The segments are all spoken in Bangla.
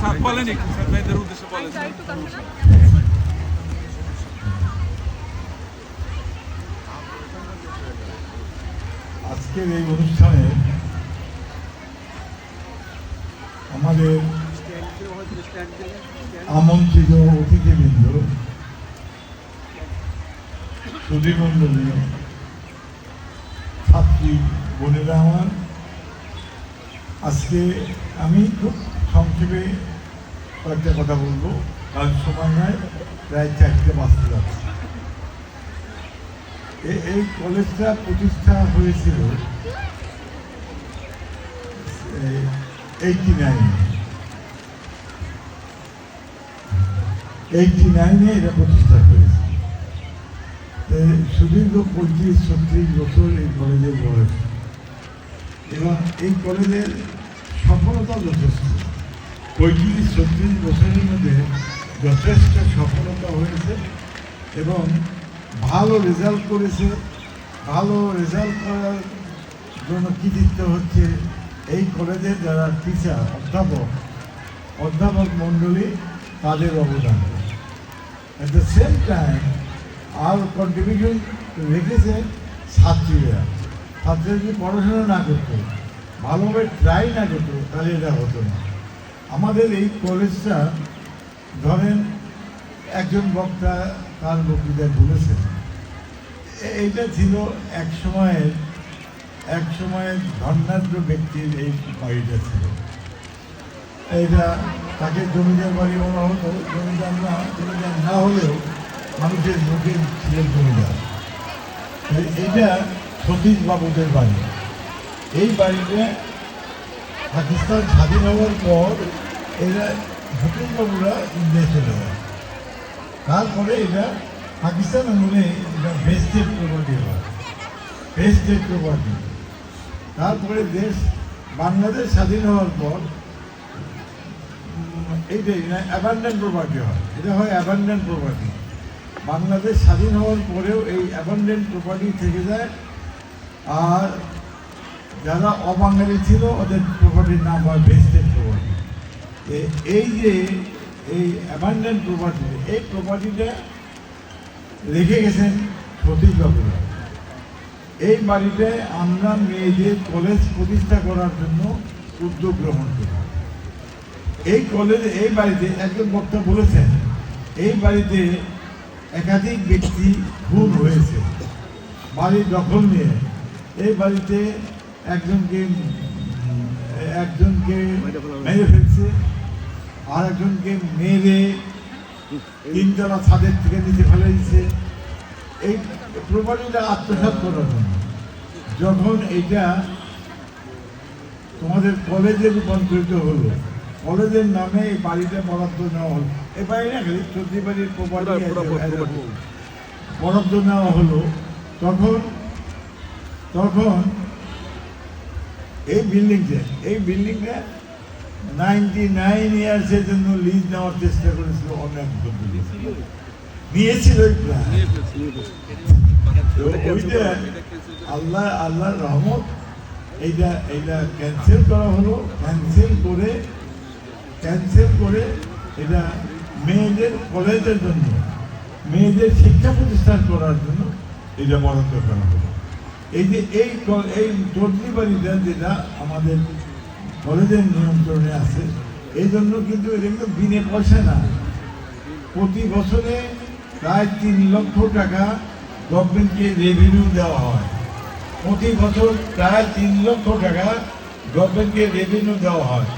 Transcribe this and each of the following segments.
স্যার বলেন একটু স্যার ভাইদের উদ্দেশ্যে বলেন। না? আজকের এই অনুষ্ঠানে আমাদের আমন্ত্রিত অতিথিবৃন্দ সুধীমণ্ডলী ছাত্রী বোনেরা আমার। আজকে আমি খুব সংক্ষেপে কয়েকটা কথা বলব। কারণ সময় নয় প্রায় চারটে বাঁচতে যাচ্ছে। এই কলেজটা প্রতিষ্ঠা হয়েছিল এইটি এইটি নাইনে এটা প্রতিষ্ঠা হয়েছে। সুদীর্ঘ পঁয়ত্রিশ, ছত্রিশ বছর এই কলেজের বয়স। এবং এই কলেজের সফলতা যথেষ্ট। পঁয়ত্রিশ ছত্রিশ বছরের মধ্যে যথেষ্ট সফলতা হয়েছে এবং ভালো রেজাল্ট করেছে। ভালো রেজাল্ট করার জন্য কৃতিত্ব হচ্ছে এই কলেজের যারা টিচার অধ্যাপক অধ্যাপক মণ্ডলী, তাদের অবদান। অ্যাট দ্য সেম টাইম আর কন্ট্রিবিউশন রেখেছে ছাত্রীরা। ছাত্রীরা যদি পড়াশোনা না করতো, ভালোভাবে ট্রাই না করতো, তাহলে এটা হতো না। আমাদের এই কলেজটা, ধরেন একজন বক্তা তার বক্তৃতায় বলেছেন, এইটা ছিল এক সময়ের এক সময়ের ধর্নাঢ্য ব্যক্তির এই বাড়িটা ছিল। এইটা তাকে জমিদার বাড়ি বলা হতো, জমিদার না জমিদার না হলেও মানুষের মুখে ছিলেন জমিদার। এইটা সতীশ বাবুদের বাড়ি। এই বাড়িতে পাকিস্তান স্বাধীন হওয়ার পর এরা ভূপেনবাবুরা ইন্ডিয়া চলে যায়। তারপরে এটা পাকিস্তান আমলে এটা ভেস্টেড প্রপার্টি হয়। ভেস্টেড প্রপার্টি তারপরে দেশ বাংলাদেশ স্বাধীন হওয়ার পর এইটাই না অ্যাবান্ডেন্ট প্রপার্টি হয়। এটা হয় অ্যাবান্ডেন্ট প্রপার্টি বাংলাদেশ স্বাধীন হওয়ার পরেও এই অ্যাবান্ডেন্ট প্রপার্টি থেকে যায়। আর যারা অবাঙালি ছিল, ওদের প্রপার্টির নাম হয় ভেস্টেড প্রপার্টি এই যে, এই অ্যাবান্ডেন্ট প্রপার্টি এই প্রপার্টিটা রেখে গেছেন সতীশ এই বাড়িতে আমরা মেয়েদের কলেজ প্রতিষ্ঠা করার জন্য উদ্যোগ গ্রহণ করি। এই কলেজে এই বাড়িতে একজন বক্তা বলেছেন, এই বাড়িতে একাধিক ব্যক্তি খুন হয়েছে। বাড়ির দখল নিয়ে, এই বাড়িতে একজনকে একজনকে মেরে ফেলছে আর একজনকে মেরে তিনতলা ছাদের থেকে নিচে ফেলে দিচ্ছে এই প্রপার্টিটা আত্মসাৎ করার জন্য যখন এটা তোমাদের কলেজে রূপান্তরিত হলো কলেজের নামে এই বাড়িটা বরাদ্দ নেওয়া হলো। এই বাড়ি না খালি চৌধুরী বাড়ির প্রপার্টি বরাদ্দ নেওয়া হলো। তখন তখন এই বিল্ডিংটা এই বিল্ডিংটা নাইনটি নাইন ইয়ার্সের জন্য লিজ নেওয়ার চেষ্টা করেছিল অনেক লোকগুলি নিয়েছিল ওইটা আল্লাহ, আল্লাহর রহমত, এইটা এইটা ক্যান্সেল করা হলো। ক্যান্সেল করে ক্যান্সেল করে এটা মেয়েদের কলেজের জন্য, মেয়েদের শিক্ষা প্রতিষ্ঠান করার জন্য এটা বরাদ্দ করা হলো। এই যে এই এই চৌধুরী বাড়িটা যেটা আমাদের কলেজের নিয়ন্ত্রণে আছে। এই জন্য কিন্তু এটা কিন্তু বিনে পয়সা না। প্রতি বছরে প্রায় তিন লক্ষ টাকা গভর্নমেন্টকে রেভিনিউ দেওয়া হয়। প্রতি বছর প্রায় তিন লক্ষ টাকা গভর্নমেন্টকে রেভিনিউ দেওয়া হয়।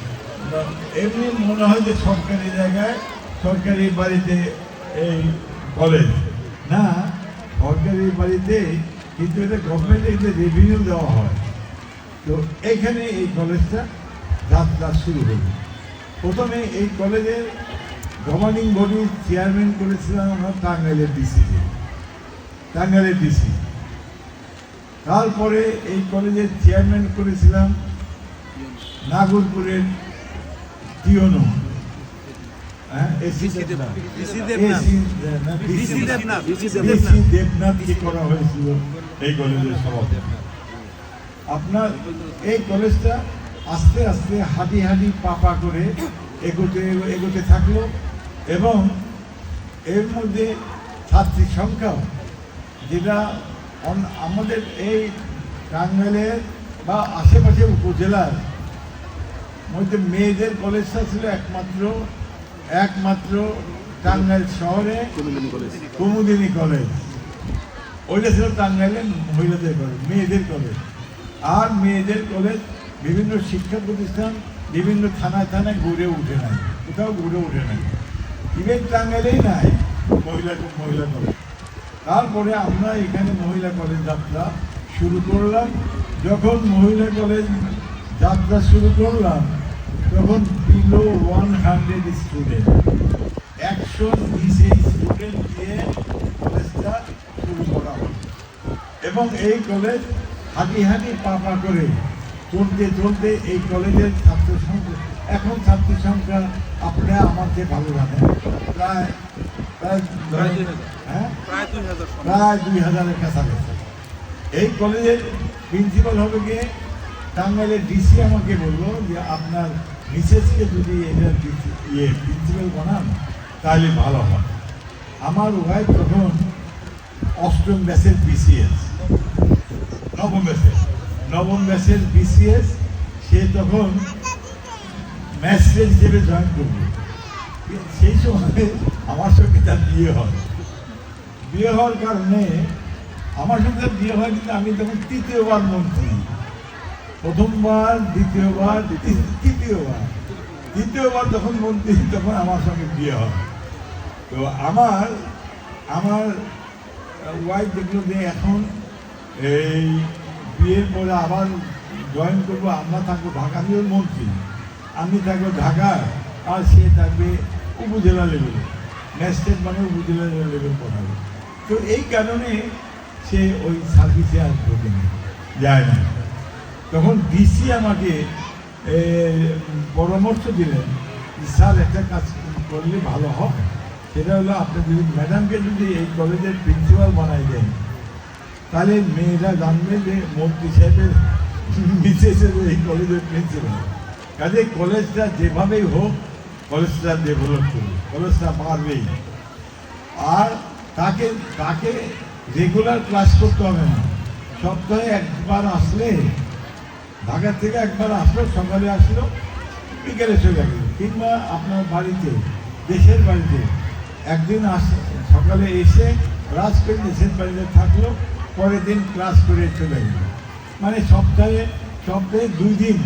এমনি মনে হয় যে সরকারি জায়গায় সরকারি বাড়িতে এই কলেজ না, সরকারি বাড়িতে কিন্তু এটা গভর্নমেন্টে রেভিনিউ দেওয়া হয় তো এইখানে এই কলেজটা যাত্রা শুরু হলো প্রথমে এই কলেজের গভর্নিং বডির চেয়ারম্যান করেছিলাম আমরা টাঙ্গাইলের ডিসিকে টাঙ্গাইলের ডিসি তারপরে এই কলেজের চেয়ারম্যান করেছিলাম নাগরপুরের টিওনো হ্যাঁ দেবনাথ করা হয়েছিল এই কলেজের সভাপতি আপনার এই কলেজটা আস্তে আস্তে হাঁটি হাঁটি পাপা করে এগোতে এগোতে থাকল এবং এর মধ্যে ছাত্রীর সংখ্যাও যেটা আমাদের এই টাঙ্গাইলের বা আশেপাশে উপজেলার মধ্যে মেয়েদের কলেজটা ছিল একমাত্র একমাত্র টাঙ্গাইল শহরে কুমুদিনী কলেজ ওইটা ছিল টাঙ্গাইলের মহিলাদের কলেজ মেয়েদের কলেজ আর মেয়েদের কলেজ বিভিন্ন শিক্ষা প্রতিষ্ঠান বিভিন্ন থানায় থানায় গড়ে উঠে নাই, কোথাও গড়ে উঠে নাই। ইভেন টাঙ্গাইলেই নাই মহিলা মহিলা কলেজ তারপরে আমরা এখানে মহিলা কলেজ যাত্রা শুরু করলাম। যখন মহিলা কলেজ যাত্রা শুরু করলাম, তখন বিলো ওয়ান হান্ড্রেড স্টুডেন্ট একশো নিচে স্টুডেন্ট দিয়ে কলেজটা শুরু করা এবং এই কলেজ হাঁটি হাঁটি পা পা করে চলতে চলতে এই কলেজের ছাত্র সংখ্যা এখন ছাত্র সংখ্যা আপনারা আমাকে ভালো জানেন। প্রায় দুই হ্যাঁ? প্রায় দুই হাজারের কাছাকাছি। এই কলেজের প্রিন্সিপাল হবে গিয়ে টাঙ্গাইলের ডিসি আমাকে বলল যে আপনার মিসেসকে যদি এটা ইয়ে প্রিন্সিপাল বানান তাহলে ভালো হয়। আমার ওয়াইফ তখন অষ্টম ব্যাচের বিসিএস নবম ব্যাচের নবম ব্যাচের বিসিএস সে তখন ম্যাস্ট্রেট হিসেবে জয়েন করবে সেই সময় আমার সঙ্গে তার বিয়ে হয়। বিয়ে হওয়ার কারণে আমার সঙ্গে বিয়ে হয় কিন্তু আমি তখন তৃতীয়বার মন্ত্রী প্রথমবার, দ্বিতীয়বার তৃতীয়বার। তৃতীয়বার যখন মন্ত্রী তখন আমার সঙ্গে বিয়ে হয়। তো আমার আমার ওয়াইফ দেখল যে এখন এই বিয়ের পরে আবার জয়েন করব, আমরা থাকব ঢাকা আমিও মন্ত্রী। আমি থাকব ঢাকায় আর সে থাকবে উপজেলা লেভেলে ম্যাজিস্ট্রেট মানে উপজেলা লেভেল পড়াবে। তো এই কারণে সে ওই সার্ভিসে আর ঢোকেনি যায় না। তখন ডিসি আমাকে পরামর্শ দিলেন স্যার, একটা কাজ করলে ভালো হয়। সেটা হলো আপনি যদি ম্যাডামকে যদি এই কলেজের প্রিন্সিপাল বানাই দেন, তাহলে মেয়েরা জানবে যে মন্ত্রী সাহেবের মিসেসের এই কলেজের প্রিন্সিপাল। কাজে কলেজটা যেভাবেই হোক, কলেজটা ডেভেলপ করবে কলেজটা পারবেই আর তাকে তাকে রেগুলার ক্লাস করতে হবে না। সপ্তাহে একবার আসলে, ঢাকা থেকে একবার আসলো, সকালে আসলো, বিকেলে চলে গেল। কিংবা আপনার বাড়িতে, দেশের বাড়িতে একদিন আস, সকালে এসে ক্লাস করে দেশের বাড়িতে থাকল, পরের দিন ক্লাস করে চলে গেল। মানে সপ্তাহে সপ্তাহে দুই দিন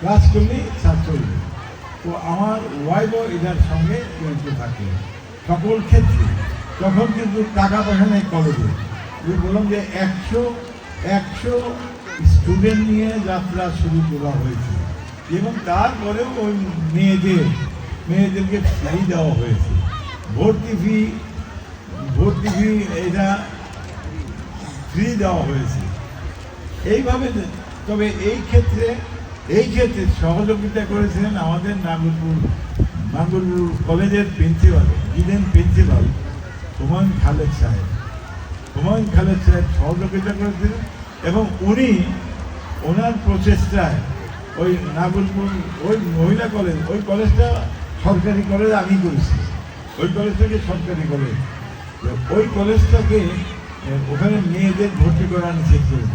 ক্লাস করলেই স্যার চলবে তো আমার ওয়াইফও এটার সঙ্গে জড়িত থাকে, সকল ক্ষেত্রে। তখন কিন্তু টাকা পয়সা নেই কলেজে আমি বললাম যে একশো একশো স্টুডেন্ট নিয়ে যাত্রা শুরু করা হয়েছে। এবং তারপরেও ওই মেয়েদের, মেয়েদেরকে ফ্রি দেওয়া হয়েছে। ভর্তি ফি ভর্তি ফি এটা ফ্রি দেওয়া হয়েছে। এইভাবে তবে এই ক্ষেত্রে এই ক্ষেত্রে সহযোগিতা করেছিলেন আমাদের নাগরপুর নাগরপুর কলেজের principal Eden principal Humayun Khaled সাহেব। হুমায়ুন খালেদ সাহেব সহযোগিতা করেছিলেন এবং উনি ওনার প্রচেষ্টায় ওই নাগরপুর, ওই মহিলা কলেজ, ওই কলেজটা সরকারি কলেজ আমি করেছি। ওই কলেজটাকে সরকারি কলেজ ওই কলেজটাকে ওখানে মেয়েদের ভর্তি করা নিষেধ করে।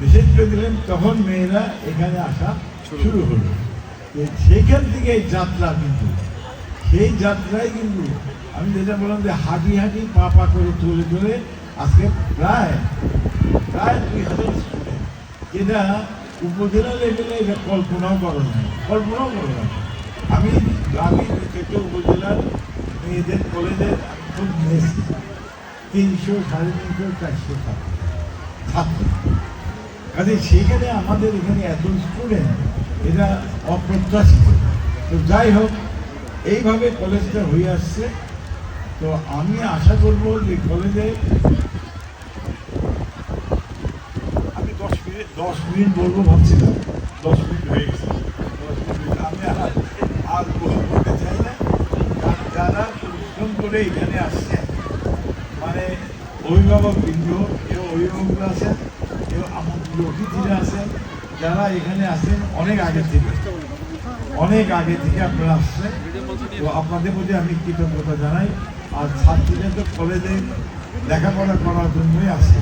নিষেধ করে দিলেন, তখন মেয়েরা এখানে আসা শুরু হলো। তো সেইখান থেকে যাত্রা কিন্তু, সেই যাত্রায় কিন্তু আমি যেটা বললাম যে হাঁটি হাঁটি পা পা করে তুলে চলে আজকে প্রায় প্রায় দুই হাজার স্টুডেন্ট যেটা উপজেলা লেভেলে এটা কল্পনাও করো না কল্পনাও করো না আমি আমি থেকে উপজেলার মেয়েদের কলেজের খুব নিয়েছি তিনশো সাড়ে তিনশো চারশো ছাত্র। কাজে সেখানে আমাদের এখানে এত স্টুডেন্ট এটা অপ্রত্যাশিত। তো যাই হোক, এইভাবে কলেজটা হয়ে আসছে। তো আমি আশা করব যে কলেজে আমি দশ মিনিট দশ মিনিট বলব ভাবছিলাম। দশ মিনিট হয়ে গেছে। দশ মিনিট আমি আর বলতে চাই না কারণ যারা পরিশ্রম করে এখানে আসছে। মানে অভিভাবক বৃন্দ কেউ অভিভাবকরা আছেন কেউ আমার প্রিয় অতিথিরা আছেন যারা এখানে আসেন অনেক আগে থেকে। অনেক আগে থেকে আপনারা আসছেন। তো আপনাদের প্রতি আমি কৃতজ্ঞতা জানাই। আর ছাত্রীদের তো কলেজে লেখাপড়া করার জন্যই আসছে।